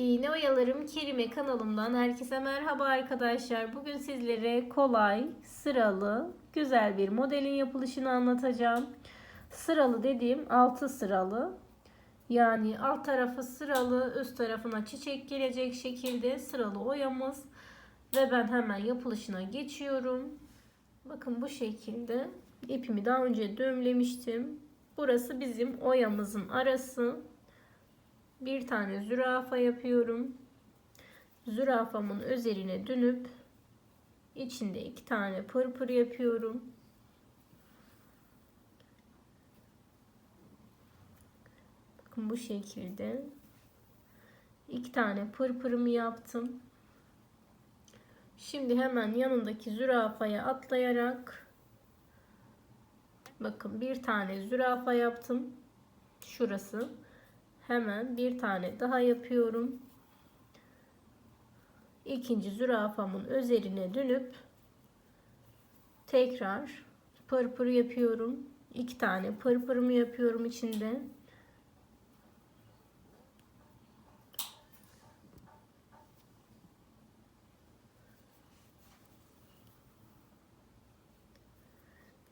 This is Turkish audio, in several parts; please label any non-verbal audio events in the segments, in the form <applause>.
İğne Oyalarım Kerime kanalımdan herkese merhaba arkadaşlar. Bugün sizlere kolay, sıralı, güzel bir modelin yapılışını anlatacağım. Sıralı dediğim 6 sıralı. Yani alt tarafı sıralı, üst tarafına çiçek gelecek şekilde sıralı oyamız. Ve ben hemen yapılışına geçiyorum. Bakın bu şekilde ipimi daha önce düğümlemiştim. Burası bizim oyamızın arası bir tane zürafa yapıyorum. Zürafamın üzerine dönüp içinde iki tane pırpır yapıyorum. Bakın bu şekilde iki tane pırpırımı yaptım. Şimdi hemen yanındaki zürafaya atlayarak bakın bir tane zürafa yaptım. Şurası hemen bir tane daha yapıyorum. İkinci zürafamın üzerine dönüp tekrar pırpır yapıyorum. İki tane pırpırımı yapıyorum içinde.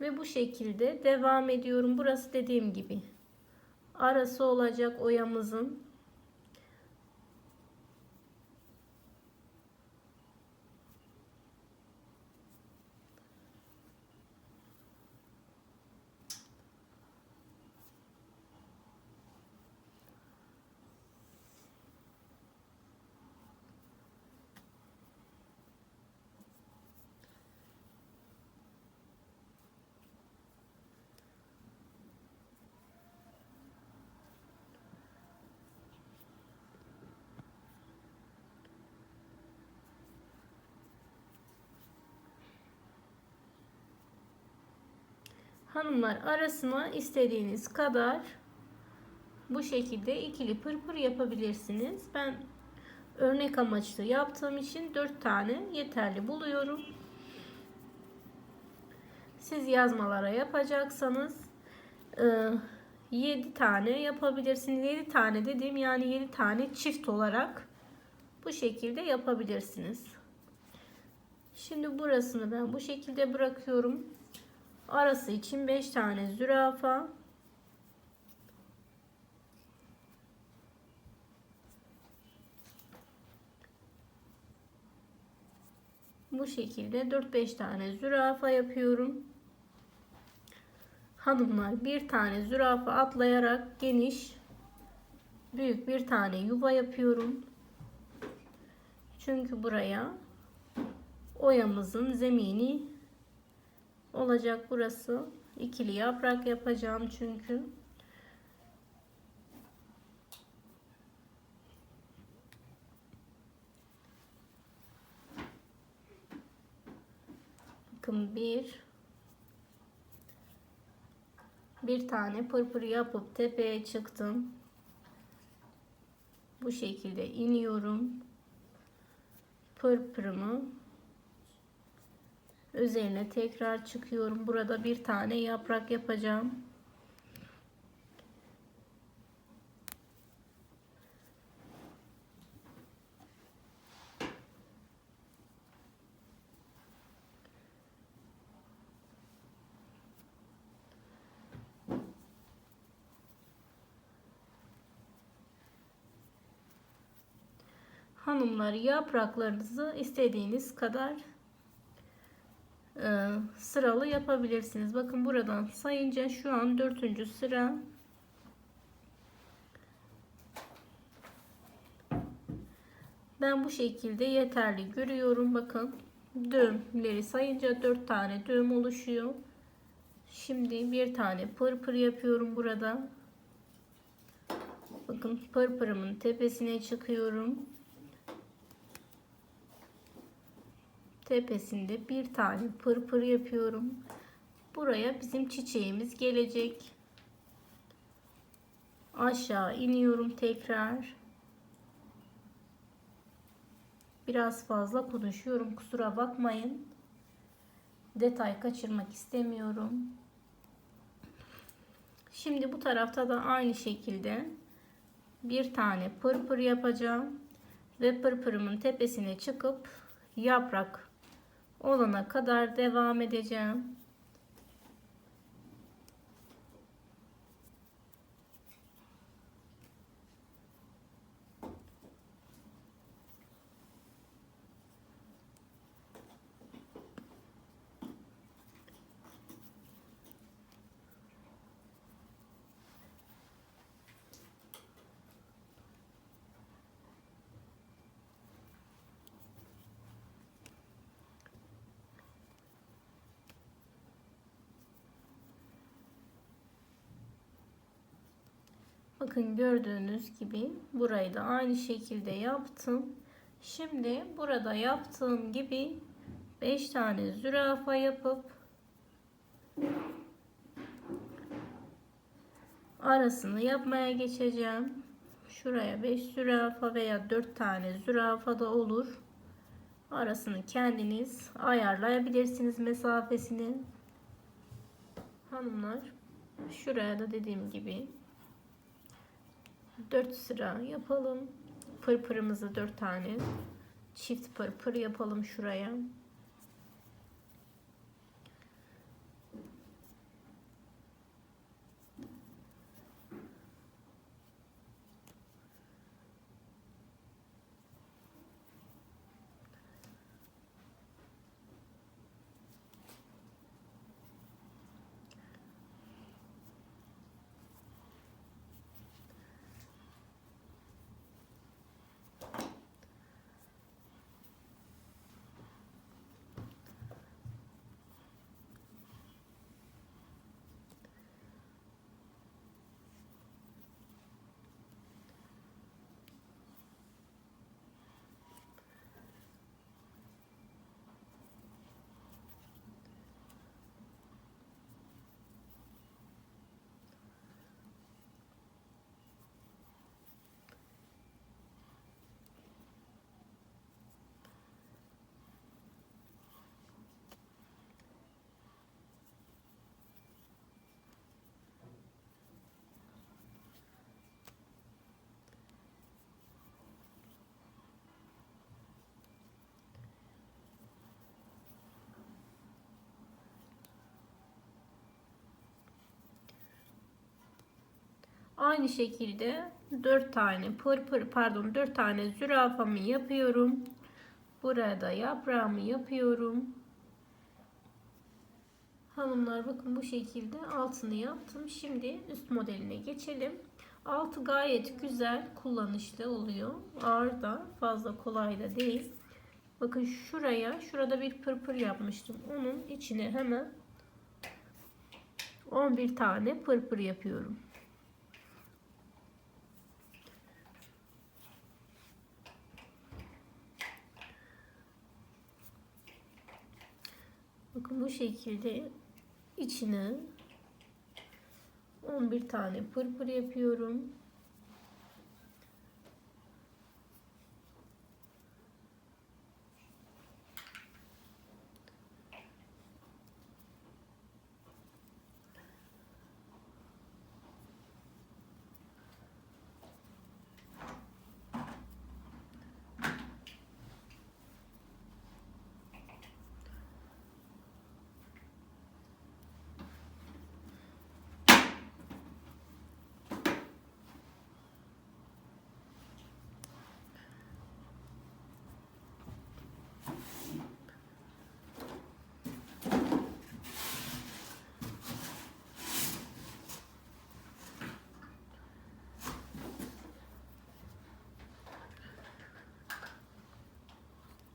Ve bu şekilde devam ediyorum. Burası dediğim gibi arası olacak oyamızın. Hanımlar arasına istediğiniz kadar bu şekilde ikili pırpır yapabilirsiniz. Ben örnek amaçlı yaptığım için 4 tane yeterli buluyorum. Siz yazmalara yapacaksanız 7 tane yapabilirsiniz. 7 tane dediğim yani 7 tane çift olarak bu şekilde yapabilirsiniz. Şimdi burasını ben bu şekilde bırakıyorum. Arası için 5 tane zürafa. Bu şekilde 4-5 tane zürafa yapıyorum. Hanımlar bir tane zürafa atlayarak geniş büyük bir tane yuva yapıyorum. Çünkü buraya oyamızın zemini olacak burası. ikili yaprak yapacağım çünkü. Bakın bir bir tane pırpır yapıp tepeye çıktım. Bu şekilde iniyorum. Pırpırımı Üzerine tekrar çıkıyorum. Burada bir tane yaprak yapacağım. Hanımlar yapraklarınızı istediğiniz kadar sıralı yapabilirsiniz. Bakın buradan sayınca şu an dördüncü sıra. Ben bu şekilde yeterli görüyorum. Bakın düğümleri sayınca dört tane düğüm oluşuyor. Şimdi bir tane pırpır yapıyorum burada. Bakın pırpırımın tepesine çıkıyorum. Tepesinde bir tane pırpır yapıyorum. Buraya bizim çiçeğimiz gelecek. Aşağı iniyorum tekrar. Biraz fazla konuşuyorum. Kusura bakmayın. Detay kaçırmak istemiyorum. Şimdi bu tarafta da aynı şekilde bir tane pırpır yapacağım. Ve pırpırımın tepesine çıkıp yaprak olana kadar devam edeceğim. Bakın gördüğünüz gibi burayı da aynı şekilde yaptım. Şimdi burada yaptığım gibi 5 tane zürafa yapıp arasını yapmaya geçeceğim. Şuraya 5 zürafa veya 4 tane zürafa da olur. Arasını kendiniz ayarlayabilirsiniz mesafesini. Hanımlar şuraya da dediğim gibi 4 sıra yapalım. Pırpırımızı 4 tane çift pırpır yapalım şuraya. Aynı şekilde 4 tane pırpır pardon 4 tane zürafamı yapıyorum. Burada yaprağımı yapıyorum. Hanımlar bakın bu şekilde altını yaptım. Şimdi üst modeline geçelim. Altı gayet güzel kullanışlı oluyor. Ağır da fazla kolay da değil. Bakın şuraya şurada bir pırpır yapmıştım. Onun içine hemen 11 tane pırpır yapıyorum. Bakın bu şekilde içine 11 tane pırpır yapıyorum.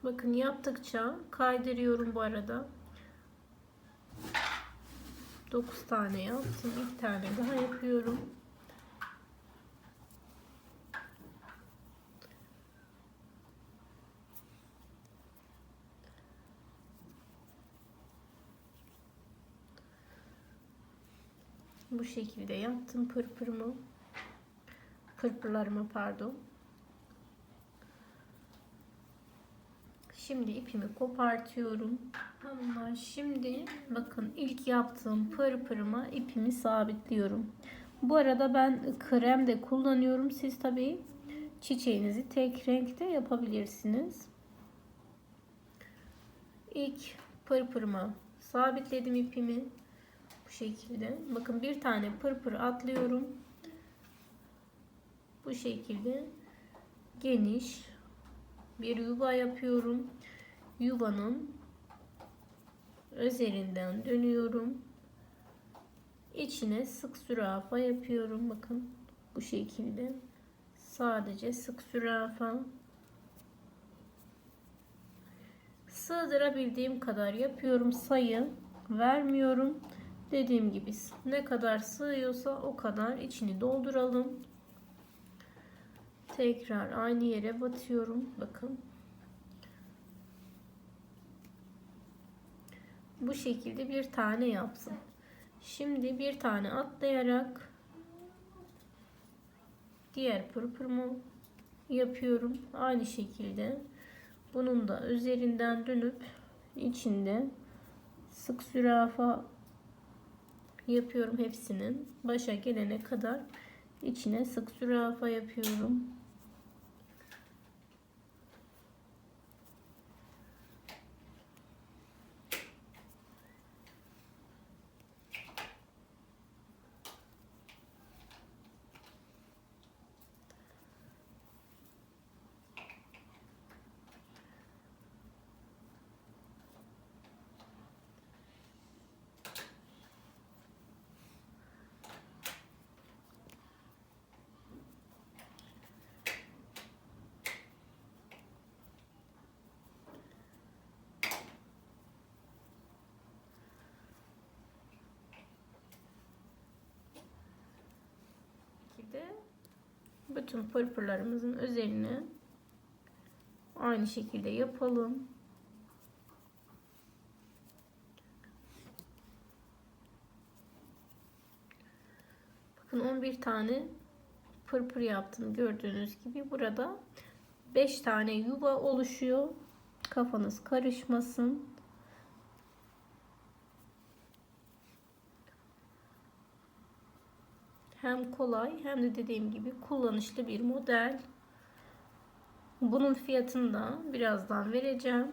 Bakın yaptıkça kaydırıyorum bu arada. 9 tane yaptım. Bir tane daha yapıyorum. Bu şekilde yaptım pırpırımı. Pırpırlarımı pardon. Şimdi ipimi kopartıyorum. Hanımlar şimdi bakın ilk yaptığım pırpırıma ipimi sabitliyorum. Bu arada ben krem de kullanıyorum. Siz tabii çiçeğinizi tek renkte yapabilirsiniz. İlk pırpırıma sabitledim ipimi. Bu şekilde. Bakın bir tane pırpır atlıyorum. Bu şekilde geniş bir yuva yapıyorum. Yuvanın üzerinden dönüyorum. İçine sık zürafa yapıyorum. Bakın bu şekilde. Sadece sık zürafa. Sığdırabildiğim kadar yapıyorum. Sayı vermiyorum. Dediğim gibi ne kadar sığıyorsa o kadar içini dolduralım. Tekrar aynı yere batıyorum. Bakın. Bu şekilde bir tane yapsın. Şimdi bir tane atlayarak diğer pırpırımı yapıyorum. Aynı şekilde bunun da üzerinden dönüp içinde sık zürafa yapıyorum hepsinin. Başa gelene kadar içine sık zürafa yapıyorum. şekilde bütün pırpırlarımızın üzerine aynı şekilde yapalım. Bakın 11 tane pırpır yaptım gördüğünüz gibi. Burada 5 tane yuva oluşuyor. Kafanız karışmasın. Hem kolay hem de dediğim gibi kullanışlı bir model. Bunun fiyatını da birazdan vereceğim.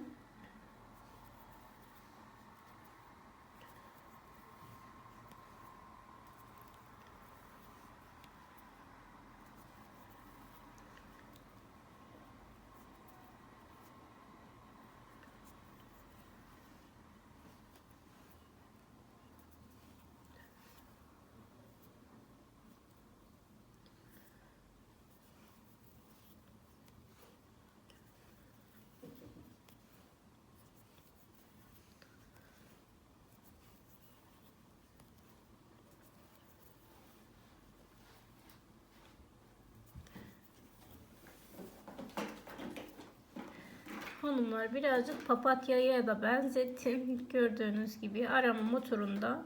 Hanımlar birazcık papatyaya da benzettim. <laughs> Gördüğünüz gibi arama motorunda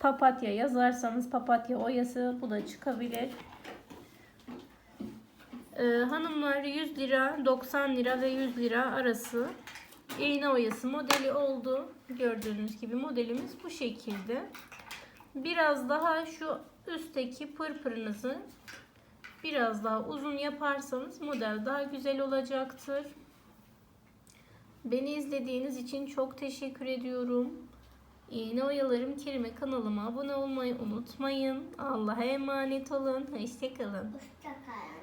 papatya yazarsanız papatya oyası bu da çıkabilir. Ee, hanımlar 100 lira, 90 lira ve 100 lira arası iğne oyası modeli oldu. Gördüğünüz gibi modelimiz bu şekilde. Biraz daha şu üstteki pırpırınızı biraz daha uzun yaparsanız model daha güzel olacaktır. Beni izlediğiniz için çok teşekkür ediyorum. İğne oyalarım kelime kanalıma abone olmayı unutmayın. Allah'a emanet olun. Hoşçakalın. Hoşçakal.